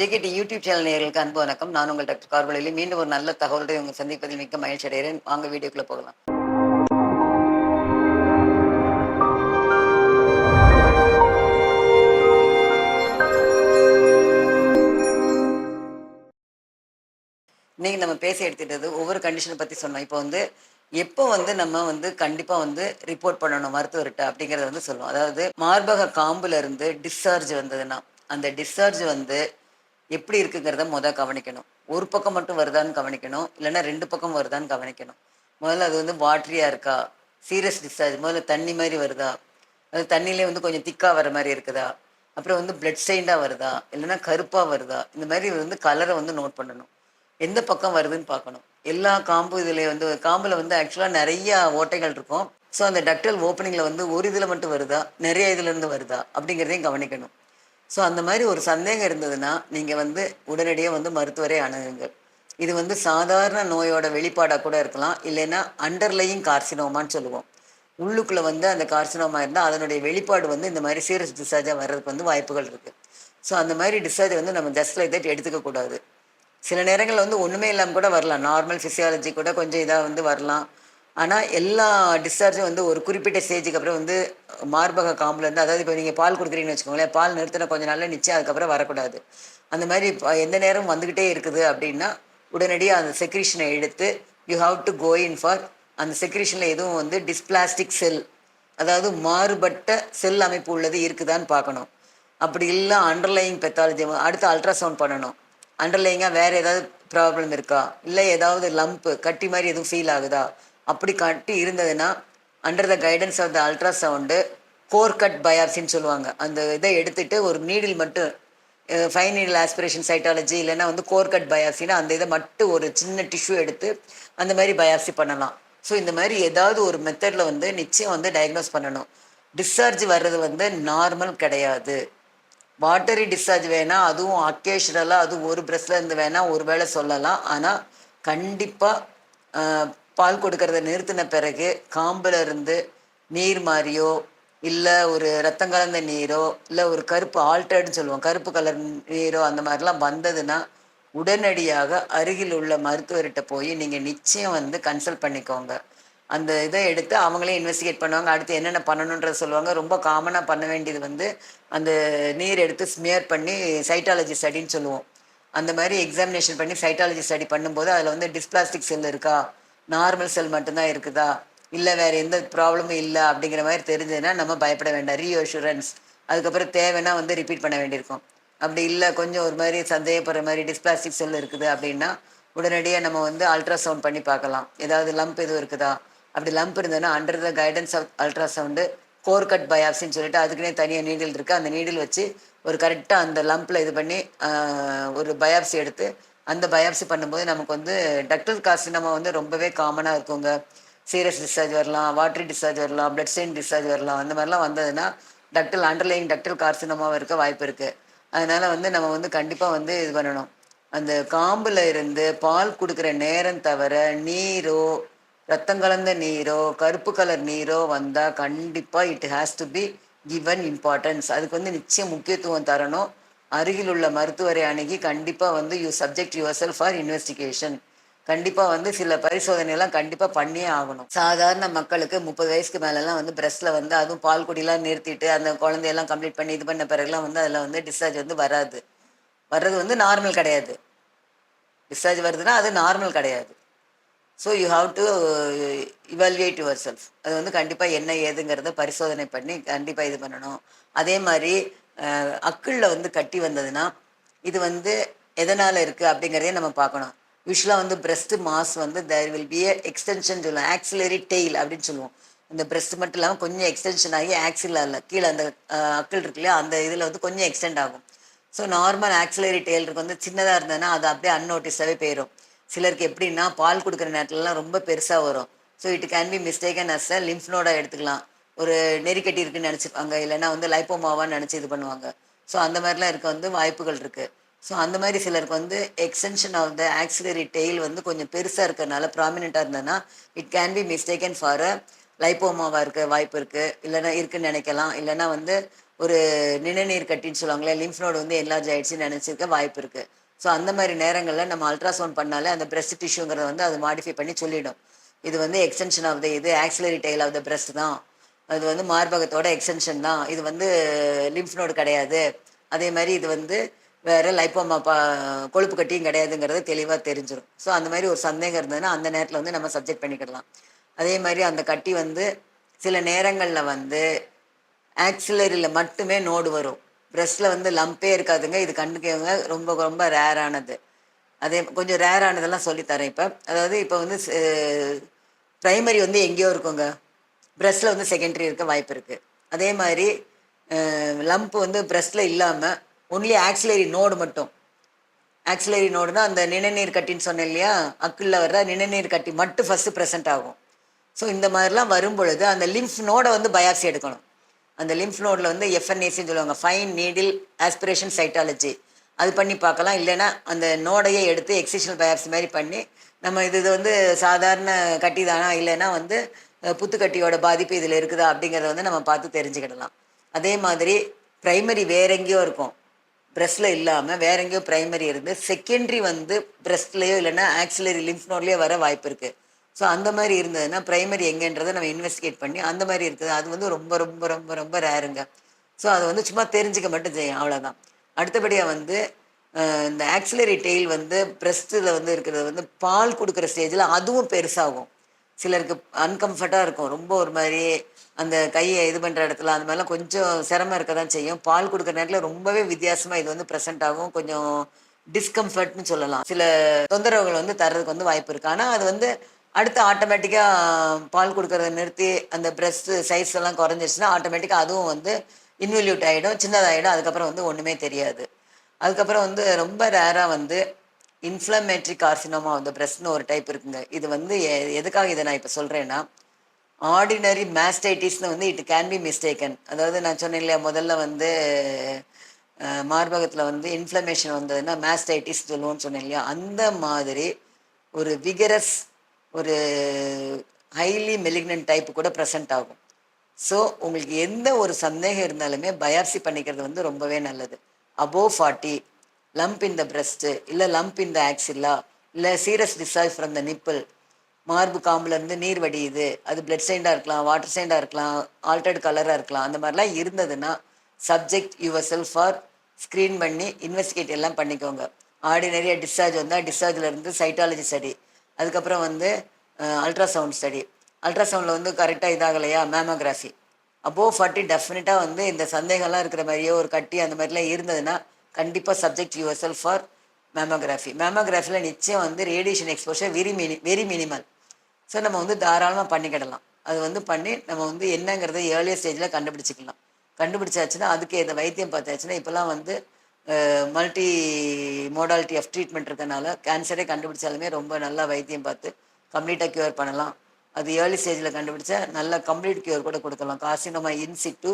JKD YouTube channel நேர்களுக்கு அன்பு வணக்கம். நான் உங்கள் டாக்டர் கார்வலையில் மீண்டும் ஒரு நல்ல தகவலை உங்கள் சந்திப்பதில் மிக்க மகிழ்ச்சி அடைகிறேன். வாங்க வீடியோக்குள்ள போகலாம். இன்னைக்கு நம்ம பேச எடுத்துட்டது ஒவ்வொரு கண்டிஷனை பத்தி சொன்னோம். இப்போ வந்து எப்போ வந்து நம்ம வந்து கண்டிப்பாக வந்து ரிப்போர்ட் பண்ணணும் மருத்துவர்கிட்ட அப்படிங்கிறத வந்து சொல்லுவோம். அதாவது மார்பக காம்புல இருந்து டிஸ்சார்ஜ் வந்ததுன்னா அந்த டிஸ்சார்ஜ் வந்து எப்படி இருக்குங்கிறத முத கவனிக்கணும். ஒரு பக்கம் மட்டும் வருதான்னு கவனிக்கணும். இல்லைன்னா ரெண்டு பக்கம் வருதான்னு கவனிக்கணும். முதல்ல அது வந்து வாட்ரியா இருக்கா? சீரியஸ் டிஸ்சார்ஜ் முதல்ல தண்ணி மாதிரி வருதா? அது தண்ணியிலே வந்து கொஞ்சம் திக்காக வர மாதிரி இருக்குதா? அப்புறம் வந்து பிளட் ஸ்டெயின்டாக வருதா? இல்லைன்னா கருப்பாக வருதா? இந்த மாதிரி வந்து கலரை வந்து நோட் பண்ணணும். எந்த பக்கம் வருதுன்னு பார்க்கணும். எல்லா காம்பு இதுல வந்து காம்பில் வந்து ஆக்சுவலாக நிறைய ஓட்டைகள் இருக்கும். ஸோ அந்த டக்டல் ஓப்பனிங்கில் வந்து ஒரு இதில் மட்டும் வருதா? நிறைய இதுலேருந்து வருதா? அப்படிங்கிறதையும் கவனிக்கணும். ஸோ அந்த மாதிரி ஒரு சந்தேகம் இருந்ததுன்னா நீங்கள் வந்து உடனடியாக வந்து மருத்துவரை அணுகுங்க இது வந்து சாதாரண நோயோட வெளிப்பாடாக கூட இருக்கலாம். இல்லைன்னா அண்டர்லையிங் கார்சினோமான்னு சொல்லுவோம். உள்ளுக்குள்ளே வந்து அந்த கார்சினோமா இருந்தால் அதனுடைய வெளிப்பாடு வந்து இந்த மாதிரி சீரியஸ் டிஸ்சார்ஜாக வர்றதுக்கு வந்து வாய்ப்புகள் இருக்குது ஸோ அந்த மாதிரி டிஸ்சார்ஜ் வந்து நம்ம ஜஸ்ட் லைக் தட் எடுத்துக்கக்கூடாது சில நேரங்களில் வந்து ஒன்றுமே இல்லாமல் கூட வரலாம். நார்மல் ஃபிசியாலஜி கூட கொஞ்சம் இதாக வந்து வரலாம். ஆனால் எல்லா டிஸ்சார்ஜும் வந்து ஒரு குறிப்பிட்ட ஸ்டேஜுக்கு அப்புறம் வந்து மார்பக காம்புலேருந்து அதாவது இப்போ நீங்கள் பால் கொடுக்குறீங்கன்னு வச்சுக்கோங்களேன் பால் நிறுத்தின கொஞ்சம் நாளில் நிச்சயம் அதுக்கப்புறம் வரக்கூடாது. அந்த மாதிரி எந்த நேரம் வந்துக்கிட்டே இருக்குது அப்படின்னா உடனடியாக அந்த செக்ரிஷனை எடுத்து you have to go in for அந்த செக்ரிஷனில் எதுவும் வந்து டிஸ்பிளாஸ்டிக் செல் அதாவது மாறுபட்ட செல் அமைப்பு உள்ளது இருக்குதான்னு பார்க்கணும். அப்படி இல்லை அண்டர்லைங் பெத்தாலஜி அடுத்து அல்ட்ராசவுண்ட் பண்ணணும். அண்டர்லைங்காக வேறு ஏதாவது ப்ராப்ளம் இருக்கா? இல்லை ஏதாவது லம்ப்பு கட்டி மாதிரி எதுவும் ஃபீல் ஆகுதா? அப்படி காட்டி இருந்ததுன்னா under the guidance of the ultrasound core cut பயாப்சின்னு சொல்லுவாங்க. அந்த இதை எடுத்துட்டு ஒரு நீடில் மட்டும் ஃபைன் நீடில் ஆஸ்பிரேஷன் சைட்டாலஜி இல்லைன்னா வந்து கோர் கட் பயாப்சின்னா அந்த இதை மட்டும் ஒரு சின்ன டிஷ்யூ எடுத்து அந்த மாதிரி பயாப்சி பண்ணலாம். ஸோ இந்த மாதிரி ஏதாவது ஒரு மெத்தடில் வந்து நிச்சயம் வந்து டயக்னோஸ் பண்ணணும். டிஸ்சார்ஜ் வர்றது வந்து நார்மல் கிடையாது. வாட்டரி டிஸ்சார்ஜ் வேணால் அதுவும் அக்கேஷனலாக அதுவும் ஒரு பிரஸ்ல இருந்து ஒரு வேளை சொல்லலாம். ஆனால் கண்டிப்பாக பால் கொடுக்கறத நிறுத்தின பிறகு காம்புல இருந்து நீர் மாதிரியோ இல்லை ஒரு ரத்தம் கலந்த நீரோ இல்லை ஒரு கருப்பு ஆல்டர்டுன்னு சொல்லுவோம் கருப்பு கலர் நீரோ அந்த மாதிரிலாம் வந்ததுன்னா உடனடியாக அருகில் உள்ள மருத்துவர்கிட்ட போய் நீங்கள் நிச்சயம் வந்து கன்சல்ட் பண்ணிக்கோங்க. அந்த இதை எடுத்து அவங்களே இன்வெஸ்டிகேட் பண்ணுவாங்க. அடுத்து என்னென்ன பண்ணணுன்றத சொல்லுவாங்க. ரொம்ப காமனாக பண்ண வேண்டியது வந்து அந்த நீர் எடுத்து ஸ்மியர் பண்ணி சைட்டாலஜி ஸ்டடின்னு சொல்லுவோம். அந்த மாதிரி எக்ஸாமினேஷன் பண்ணி சைட்டாலஜி ஸ்டடி பண்ணும்போது அதில் வந்து டிஸ்பிளாஸ்டிக் செல் இருக்கா? நார்மல் செல் மட்டும்தான் இருக்குதா? இல்லை வேற எந்த ப்ராப்ளமும் இல்லை அப்படிங்கிற மாதிரி தெரிஞ்சதுன்னா நம்ம பயப்பட வேண்டாம். ரீஅஷூரன்ஸ் அதுக்கப்புறம் தேவைன்னா வந்து ரிப்பீட் பண்ண வேண்டியிருக்கும். அப்படி இல்லை கொஞ்சம் ஒரு மாதிரி சந்தேகப்படுற மாதிரி டிஸ்பிளாஸ்டிக் செல் இருக்குது அப்படின்னா உடனடியாக நம்ம வந்து அல்ட்ராசவுண்ட் பண்ணி பார்க்கலாம். ஏதாவது லம்ப் எதுவும் இருக்குதா? அப்படி லம்ப் இருந்ததுன்னா under the guidance of ultrasound core cut பயாப்சின்னு சொல்லிட்டு அதுக்குன்னே தனியாக நீடில் இருக்குது அந்த நீடில் வச்சு ஒரு கரெக்டாக அந்த லம்பில் இது பண்ணி ஒரு பயாப்சி எடுத்து அந்த பயாப்சி பண்ணும்போது நமக்கு வந்து டக்டல் கார்சினமா வந்து ரொம்பவே காமனாக இருக்குங்க. சீரியஸ் டிஸ்சார்ஜ் வரலாம் வாட்டரி டிஸ்சார்ஜ் வரலாம் பிளட் ஸ்டெயின் டிஸ்சார்ஜ் வரலாம் அந்த மாதிரிலாம் வந்ததுன்னா டக்டல் அண்டர்லைங் டக்டல் கார்சினமாவும் இருக்க வாய்ப்பு இருக்குது அதனால வந்து நம்ம வந்து கண்டிப்பாக வந்து இது பண்ணணும். அந்த காம்பில் இருந்து பால் கொடுக்குற நேரம் தவிர நீரோ ரத்தம் கலந்த நீரோ கருப்பு கலர் நீரோ வந்தால் கண்டிப்பாக it has to be given importance அதுக்கு வந்து நிச்சயம் முக்கியத்துவம் தரணும். அருகில் உள்ள மருத்துவரை அணுகி கண்டிப்பாக வந்து you subject yourself for investigation கண்டிப்பாக வந்து சில பரிசோதனைலாம் கண்டிப்பாக பண்ணியே ஆகணும். சாதாரண மக்களுக்கு முப்பது வயசுக்கு மேல வந்து பிரஸ்ட்ல வந்து அதுவும் பால் குடிலாம் நிறுத்திட்டு அந்த குழந்தையெல்லாம் கம்ப்ளீட் பண்ணி இது பண்ண பிறகுலாம் வந்து அதில் வந்து டிஸ்சார்ஜ் வந்து வராது. வர்றது வந்து நார்மல் கிடையாது. டிஸ்சார்ஜ் வருதுன்னா அது நார்மல் கிடையாது. So you have to evaluate yourself அது வந்து கண்டிப்பாக என்ன ஏதுங்கிறத பரிசோதனை பண்ணி கண்டிப்பாக இது பண்ணணும். அதே மாதிரி அக்கிளில் வந்து கட்டி வந்ததுன்னா இது வந்து எதனால் இருக்குது அப்படிங்கிறதையும் நம்ம பார்க்கணும். யூஸ்வலாக வந்து பிரஸ்ட் மாஸ் வந்து தேர் வில் பி எக்ஸ்டென்ஷன் சொல்லுவோம். ஆக்சிலரி டெய்ல் அப்படின்னு சொல்லுவோம். இந்த பிரஸ்ட் மட்டும் இல்லாமல் கொஞ்சம் எக்ஸ்டென்ஷன் ஆகி ஆக்சிலில் கீழே அந்த அக்கிள் இருக்கு இல்லையா? அந்த இதில் வந்து கொஞ்சம் எக்ஸ்டெண்ட் ஆகும். ஸோ நார்மல் ஆக்சிலரி டெய்லருக்கு வந்து சின்னதாக இருந்ததுன்னா அது அப்படியே அன்னோட்டிஸாகவே போயிடும் சிலருக்கு எப்படின்னா பால் கொடுக்குற நேரத்துலலாம் ரொம்ப பெருசாக வரும். So it can be mistaken as lymph நோடாக எடுத்துக்கலாம். ஒரு நெறிக்கட்டி இருக்குன்னு நினச்சிப்பாங்க. இல்லைன்னா வந்து லைப்போமாவான்னு நினச்சி இது பண்ணுவாங்க. ஸோ அந்த மாதிரிலாம் இருக்க வந்து வாய்ப்புகள் இருக்குது ஸோ அந்த மாதிரி சிலருக்கு வந்து extension of the axillary tail வந்து கொஞ்சம் பெருசாக இருக்கிறதுனால ப்ராமினெண்ட்டாக இருந்ததுன்னா it can be mistaken for a லைப்போமாவாக இருக்க வாய்ப்பு இருக்குது இல்லைன்னா இருக்குன்னு நினைக்கலாம். இல்லைன்னா வந்து ஒரு நிணநீர் கட்டின்னு சொல்லுவாங்களே லிம்ஃப் நோடு வந்து என்லார்ஜ் ஆகிடுச்சின்னு நினச்சிருக்க வாய்ப்பு இருக்குது ஸோ அந்த மாதிரி நேரங்களில் நம்ம அல்ட்ராசவுண்ட் பண்ணாலே அந்த பிரஸ்ட் டிஷ்யூங்கிறத வந்து அது மாடிஃபை பண்ணி சொல்லிடும். இது வந்து எக்ஸ்டென்ஷன் ஆஃப் த இது axillary tail of the breast தான். அது வந்து மார்பகத்தோட எக்ஸ்டென்ஷன் தான். இது வந்து லிம்ஃப் நோடு கிடையாது. அதே மாதிரி இது வந்து வேறு லைப்போமா பா கொழுப்பு கட்டியும் கிடையாதுங்கிறது தெளிவாக தெரிஞ்சிடும் ஸோ அந்த மாதிரி ஒரு சந்தேகம் இருந்ததுன்னா அந்த நேரத்தில் வந்து நம்ம சப்ஜெக்ட் பண்ணிக்கிடலாம். அதே மாதிரி அந்த கட்டி வந்து சில நேரங்களில் வந்து ஆக்சிலரியில் மட்டுமே நோடு வரும். ப்ரெஸ்ட்டில் வந்து லம்பே இருக்காதுங்க. இது கண்டுக்கவங்க ரொம்ப ரொம்ப ரேரானது அதே கொஞ்சம் ரேரானதெல்லாம் சொல்லித்தரேன் இப்போ. அதாவது இப்போ வந்து ப்ரைமரி வந்து எங்கேயோ இருக்குங்க. ப்ரெஸ்ட்டில் வந்து செகண்டரி இருக்க வாய்ப்பு இருக்குது அதே மாதிரி லம்ப் வந்து ப்ரெஸ்ட்டில் இல்லாமல் ஒன்லி ஆக்சிலரி நோடு மட்டும். ஆக்சிலரி நோடுனா அந்த நிணநீர் கட்டின்னு சொன்னேன் இல்லையா? அக்கிளில் வர்ற நிணநீர் கட்டி மட்டும் ஃபஸ்ட்டு ப்ரெசென்ட் ஆகும். ஸோ இந்த மாதிரிலாம் வரும் பொழுது அந்த லிம்ஃப் நோடை வந்து பயாப்சி எடுக்கணும். அந்த லிம்ஃப் நோடில் வந்து எஃப்என்ஏசின்னு சொல்லுவாங்க. ஃபைன் நீடில் ஆஸ்பிரேஷன் சைட்டாலஜி அது பண்ணி பார்க்கலாம். இல்லைன்னா அந்த நோடையே எடுத்து எக்ஸிஷனல் பயாப்சி மாதிரி பண்ணி நம்ம இது இது வந்து சாதாரண கட்டி தானா இல்லைன்னா வந்து புத்துக்கட்டியோட பாதிப்பு இதில் இருக்குதா அப்படிங்கிறத வந்து நம்ம பார்த்து தெரிஞ்சுக்கிடலாம். அதே மாதிரி ப்ரைமரி வேற எங்கேயோ இருக்கும். ப்ரெஸ்ட்டில் இல்லாமல் வேற எங்கேயோ ப்ரைமரி இருந்து செகண்டரி வந்து பிரஸ்ட்லேயோ இல்லைன்னா ஆக்சிலரி லிம்ஃப் நோட்லேயோ வர வாய்ப்பு இருக்குது ஸோ அந்த மாதிரி இருந்ததுன்னா ப்ரைமரி எங்கன்றதை நம்ம இன்வெஸ்டிகேட் பண்ணி அந்த மாதிரி இருக்குது. அது வந்து ரொம்ப ரொம்ப ரொம்ப ரொம்ப ரேருங்க ஸோ அதை வந்து சும்மா தெரிஞ்சுக்க மட்டும் செய்யும் அவ்வளோதான் அடுத்தபடியாக வந்து இந்த ஆக்சிலரி டெய்ல் வந்து பிரஸ்ட்டில் வந்து இருக்கிறது வந்து பால் கொடுக்குற ஸ்டேஜில் அதுவும் பெருசாகும். சிலருக்கு அன்கம்ஃபர்ட்டாக இருக்கும். ரொம்ப ஒரு மாதிரி அந்த கையை இது பண்ணுற இடத்துல அந்த மாதிரிலாம் கொஞ்சம் சிரமம் இருக்க தான் செய்யும். பால் கொடுக்குற நேரத்தில் ரொம்பவே வித்தியாசமாக இது வந்து ப்ரெசென்ட் ஆகும். கொஞ்சம் டிஸ்கம்ஃபர்ட்னு சொல்லலாம். சில தொந்தரவுகள் வந்து தர்றதுக்கு வந்து வாய்ப்பு இருக்குது ஆனால் அது வந்து அடுத்து ஆட்டோமேட்டிக்காக பால் கொடுக்குறத நிறுத்தி அந்த பிரஸ்ட் சைஸ் எல்லாம் குறைஞ்சிருச்சுன்னா ஆட்டோமேட்டிக்காக அதுவும் வந்து இன்வெல்யூட் ஆகிடும் சின்னதாகிடும் அதுக்கப்புறம் வந்து ஒன்றுமே தெரியாது. அதுக்கப்புறம் வந்து ரொம்ப ரேராக வந்து இன்ஃப்ளமேட்ரி கார்சினோமா வந்து பிரஸ்ட்னு ஒரு டைப் இருக்குங்க. இது வந்து எதுக்காக இதை நான் இப்போ சொல்கிறேன்னா ஆர்டினரி மேஸ்டைட்டிஸ்னு வந்து இட் கேன் பி மிஸ்டேக்கன் அதாவது நான் சொன்னேன் இல்லையா முதல்ல வந்து மார்பகத்தில் வந்து இன்ஃப்ளமேஷன் வந்ததுன்னா மேஸ்டைட்டிஸ் சொல்லுவோம்னு சொன்னேன் இல்லையா அந்த மாதிரி ஒரு விகரஸ் ஒரு ஹைலி மெலிக்னன்ட் டைப் கூட ப்ரெசென்ட் ஆகும். ஸோ உங்களுக்கு எந்த ஒரு சந்தேகம் இருந்தாலுமே பயாப்சி பண்ணிக்கிறது வந்து ரொம்பவே நல்லது. Above forty lump in the breast இல்லை லம்ப் இன் த ஆக்சில்லா இல்லை serous discharge from the nipple மார்பு காம்புலேருந்து நீர் வடியுது. அது பிளட் சைண்டாக இருக்கலாம் வாட்டர் சைண்டாக இருக்கலாம் ஆல்டர்ட் கலராக இருக்கலாம். அந்த மாதிரிலாம் இருந்ததுன்னா subject yourself or screen பண்ணி இன்வெஸ்டிகேட் எல்லாம் பண்ணிக்கோங்க. ஆர்டினரியாக டிஸ்சார்ஜ் வந்தால் டிஸ்சார்ஜ்லேருந்து சைட்டாலஜி ஸ்டடி அதுக்கப்புறம் வந்து அல்ட்ராசவுண்ட் ஸ்டடி அல்ட்ராசவுண்டில் வந்து கரெக்டாக இதாகலையா? மேமோகிராஃபி அபோவ் ஃபார்ட்டி டெஃபினட்டாக வந்து இந்த சந்தேகம்லாம் இருக்கிற மாதிரியோ ஒரு கட்டி அந்த மாதிரிலாம் இருந்ததுன்னா கண்டிப்பாக subject yourself for mammography மேமோகிராஃபியில் நிச்சயம் வந்து radiation exposure very mini very minimal so நம்ம வந்து தாராளமாக பண்ணிக்கிடலாம் அது வந்து பண்ணி நம்ம வந்து என்னங்கிறத ஏர்லியர் ஸ்டேஜில் கண்டுபிடிச்சிக்கலாம். கண்டுபிடிச்சாச்சுன்னா அதுக்கு ஏதோ வைத்தியம் பார்த்தாச்சுன்னா இப்போல்லாம் வந்து மல்டி மோடாலிட்டி ஆஃப் ட்ரீட்மெண்ட் இருக்கனால கேன்சரே கண்டுபிடிச்சாலுமே ரொம்ப நல்லா வைத்தியம் பார்த்து கம்ப்ளீட்டாக க்யூர் பண்ணலாம். அது ஏர்லி ஸ்டேஜில் கண்டுபிடிச்சா நல்ல கம்ப்ளீட் க்யூர் கூட கொடுக்கலாம். கார்சினோமா இன்சிக் டூ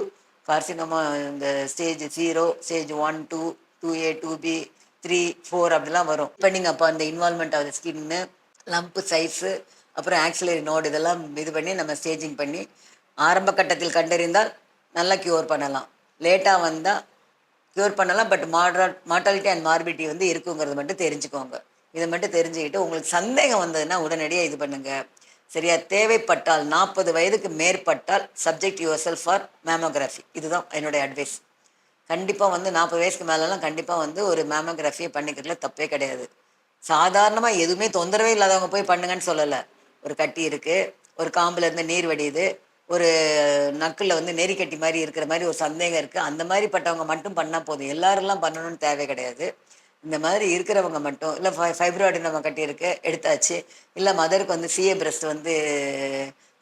கார்சினோமா இந்த stage zero stage one two two A two B three four அப்படிலாம் வரும். இப்போ நீங்கள் அப்போ அந்த இன்வால்மெண்ட் ஆஃப் ஸ்கின்னு லம்ப்பு சைஸு அப்புறம் ஆக்சிலரி நோடு இதெல்லாம் இது பண்ணி நம்ம ஸ்டேஜிங் பண்ணி ஆரம்ப கட்டத்தில் கண்டறிந்தால் நல்லா க்யூர் பண்ணலாம். லேட்டாக வந்தால் க்யூர் பண்ணலாம் பட் மாட்ரா மார்டாலிட்டி அண்ட் மார்பிலிட்டி வந்து இருக்குங்கிறது மட்டும் தெரிஞ்சுக்கோங்க. இதை மட்டும் தெரிஞ்சுக்கிட்டு உங்களுக்கு சந்தேகம் வந்ததுன்னா உடனடியாக இது பண்ணுங்கள் சரியா? தேவைப்பட்டால் நாற்பது வயதுக்கு மேற்பட்டால் subject yourself for mammography இதுதான் என்னுடைய அட்வைஸ் கண்டிப்பாக வந்து நாற்பது வயசுக்கு மேலெல்லாம் கண்டிப்பாக வந்து ஒரு மேமோகிராஃபியை பண்ணிக்கிறதுல தப்பே கிடையாது. சாதாரணமாக எதுவுமே தொந்தரவே இல்லாதவங்க போய் பண்ணுங்கன்னு சொல்லலை. ஒரு கட்டி இருக்குது ஒரு காம்புலேருந்து நீர் வடியுது ஒரு நக்கில் வந்து நெறிக்கட்டி மாதிரி இருக்கிற மாதிரி ஒரு சந்தேகம் இருக்குது அந்த மாதிரி பட்டவங்க மட்டும் பண்ணால் போதும். எல்லாரெல்லாம் பண்ணணும்னு தேவை கிடையாது. இந்த மாதிரி இருக்கிறவங்க மட்டும் இல்லை ஃபை ஃபைப்ராய்டு நம்ம கட்டியிருக்கு எடுத்தாச்சு. இல்லை மதருக்கு வந்து சிஏ பிரஸ்ட் வந்து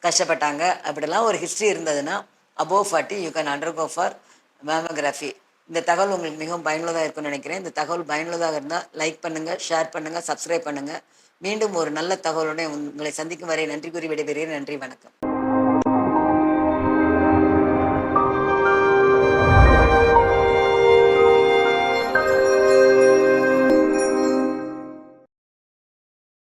கஷ்டப்பட்டாங்க. அப்படிலாம் ஒரு ஹிஸ்ட்ரி இருந்ததுன்னா above forty you can undergo for mammography இந்த தகவல் உங்களுக்கு மிகவும் பயனுள்ளதாக இருக்கும்னு நினைக்கிறேன். இந்த தகவல் பயனுள்ளதாக இருந்தால் லைக் பண்ணுங்கள் ஷேர் பண்ணுங்கள் சப்ஸ்கிரைப் பண்ணுங்கள் மீண்டும் ஒரு நல்ல தகவலுடன் உங்களை சந்திக்கும் வரை நன்றி கூறி விடைபெறுகிறேன். நன்றி வணக்கம்.